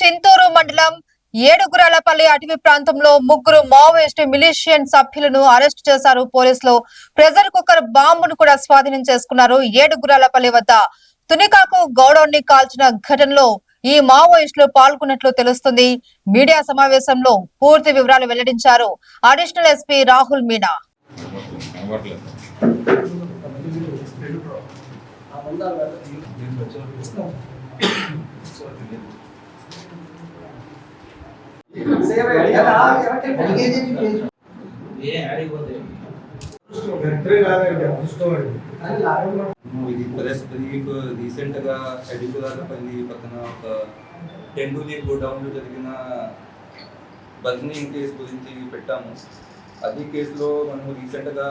చింతూరు మండలం ఏడుగురాలపల్లి అటవీ ప్రాంతంలో ముగ్గురు మావోయిస్టు మిలిషియన్ సభ్యులను అరెస్ట్ చేశారు పోలీసులు. ప్రెజర్ కుక్కర్ బాంబును కూడా స్వాధీనం చేసుకున్నారు ఏడుగురాలపల్లి వద్ద. తునికాకు గౌడౌన్ని కాల్చిన ఘటనలో ఈ మావోయిస్టులు పాల్గొన్నట్లు తెలుస్తుంది. మీడియా సమావేశంలో పూర్తి వివరాలు వెల్లడించారు. Additional SP Rahul Meena. ఇది ప్రెస్ బ్రీఫ్ రీసెంట్గా ఎడికులాలపల్లి పక్కన ఒక టెండూలి గోడౌన్లో జరిగిన బర్నింగ్ కేసు గురించి పెట్టాము అది కేసులో మనము రీసెంట్గా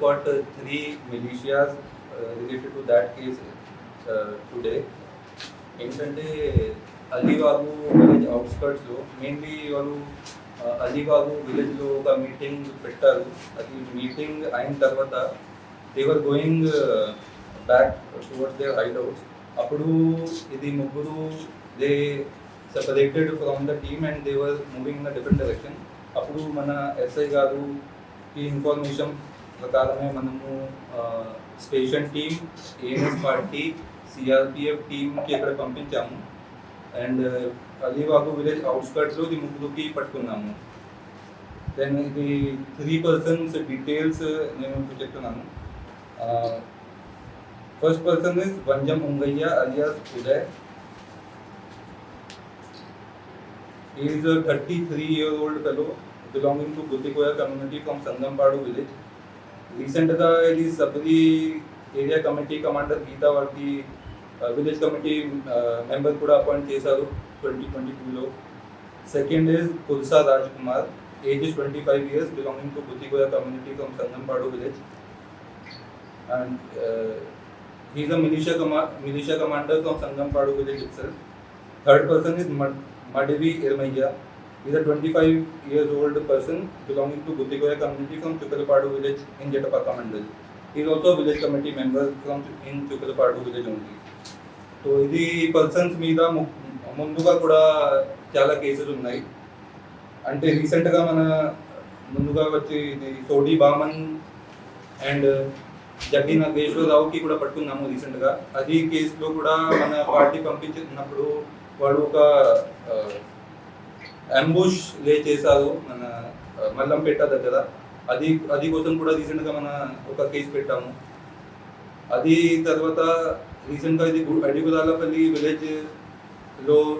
caught three militias related to that case today ఏంటంటే అలీబాబు విలేజ్ అవుట్స్కర్ట్స్లో మెయిన్లీ వాళ్ళు అలీబాబు విలేజ్లో ఒక మీటింగ్ పెట్టారు. అది మీటింగ్ అయిన తర్వాత they were going back towards their hide house అప్పుడు ఇది ముగ్గురు they separated from the team and they were moving in different direction అప్పుడు మన ఎస్ఐ గారుకి ఇన్ఫర్మేషన్ ప్రకారమే మనము station team ANS party CRPF టీంకి ఇక్కడ పంపించాము. అండ్ అలీబాగు విలేజ్ అవుట్స్కర్ట్స్లో ఇది ముగ్గురుకి పట్టుకున్నాము దెన్ ఇది త్రీ పర్సన్స్ డీటెయిల్స్ నేను ఇప్పుడు చెప్తున్నాను first person is Vanjam Ungayya alias Uday He is a 33 year old fellow belonging to Gutikoya community from Sangampadu village. రీసెంట్గా ఇది Sabari area committee commander Geetha వాళ్ళకి విలేజ్ కమిటీ మెంబర్ కూడా appoint చేశారు twenty twenty టూలో second is Kulsa Raj Kumar age is twenty five years belonging to బుద్ధిగోయ community from Sangampadu village and he is a militia comma militia commander from Sangampadu village itself third person is Madhavi Irmaiya. He is a 25 years old person belonging to Guddigoya community from Chukalpadu village in Jetapaka mandal. He is also a village committee member from in Chukalpadu village only. So ఇది persons మీద ముందుగా కూడా చాలా కేసులు ఉన్నాయి. అంటే రీసెంట్గా మన ముందుగా వచ్చి ఇది సోడి బామన్ అండ్ జడ్డి నాగేశ్వరరావుకి కూడా పట్టుకున్నాము రీసెంట్గా అది కేసులో కూడా మన పార్టీ పంపించినప్పుడు వాడు ఒక అంబుష్ లే చేశారు మన మల్లంపేట దగ్గర. అది అది కోసం కూడా రీసెంట్గా మన ఒక కేసు పెట్టాము. అది తర్వాత రీసెంట్గా ఇది గు- అడిగుదాలపల్లి విలేజ్లో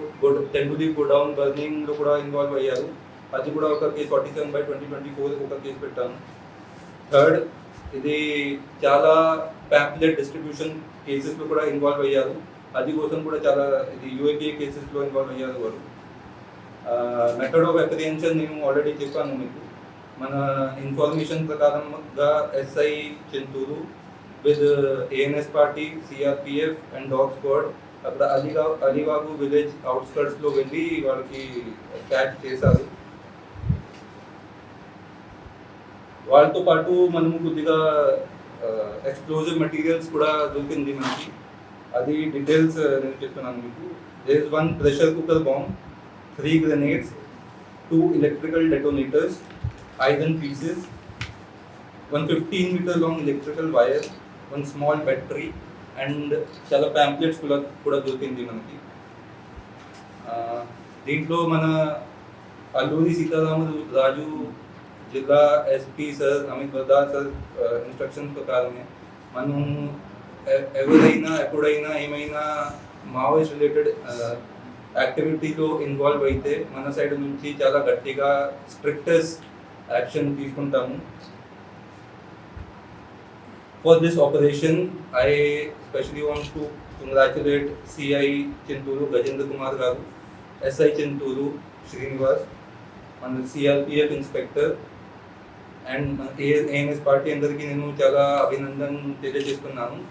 టెంపులి గోడౌన్ బర్నింగ్లో కూడా ఇన్వాల్వ్ అయ్యారు. అది కూడా ఒక case forty seven by twenty twenty four ఒక కేసు పెట్టాము. థర్డ్ ఇది చాలా ప్యాంప్లెట్ డిస్ట్రిబ్యూషన్ కేసెస్లో కూడా ఇన్వాల్వ్ అయ్యారు. అది కోసం కూడా చాలా ఇది యూఏపీఏ కేసెస్లో ఇన్వాల్వ్ అయ్యారు వారు. మెథడ్ ఆఫ్ అప్రిహెన్షన్ నేను ఆల్రెడీ చెప్పాను మీకు. మన ఇన్ఫర్మేషన్ ప్రకారంగా SI Chinturu with ANS party CRPF and dog squad అక్కడ అలీగా అలీబాబు విలేజ్ అవుట్స్కర్ట్స్లో వెళ్ళి వాళ్ళకి క్యాచ్ చేశారు. వాళ్ళతో పాటు మనము కొద్దిగా ఎక్స్ప్లోజివ్ మెటీరియల్స్ కూడా దొరికింది మనకి. అది డీటెయిల్స్ నేను చెప్తున్నాను మీకు. There is one pressure cooker bomb three grenades two electrical detonators iron pieces one fifteen metre long electrical wire one small battery and చాలా ప్యాంప్లెట్స్ కూడా కూడా దొరికింది మనకి. ఆ, దీంట్లో మన అల్లూరి సీతారామలు రాజు జిల్లా SP sir Amit Bardar sir instructions ప్రకారమే మనం ఎ- ఎవరైనా ఎప్పుడైనా ఏమైనా మావోయిస్ట్ రిలేటెడ్ యాక్టివిటీలో ఇన్వాల్వ్ అయితే మన సైడ్ నుంచి చాలా గట్టిగా స్ట్రిక్టెస్ట్ యాక్షన్ తీసుకుంటాము. For this operation I specially want to congratulate CI Chinturu Gajendra Kumar garu SI Chinturu Srinivas మన సిఆర్పిఎఫ్ ఇన్స్పెక్టర్ అండ్ మన ఏఎన్ఎస్ పార్టీ అందరికీ నేను చాలా అభినందన తెలియజేస్తున్నాను.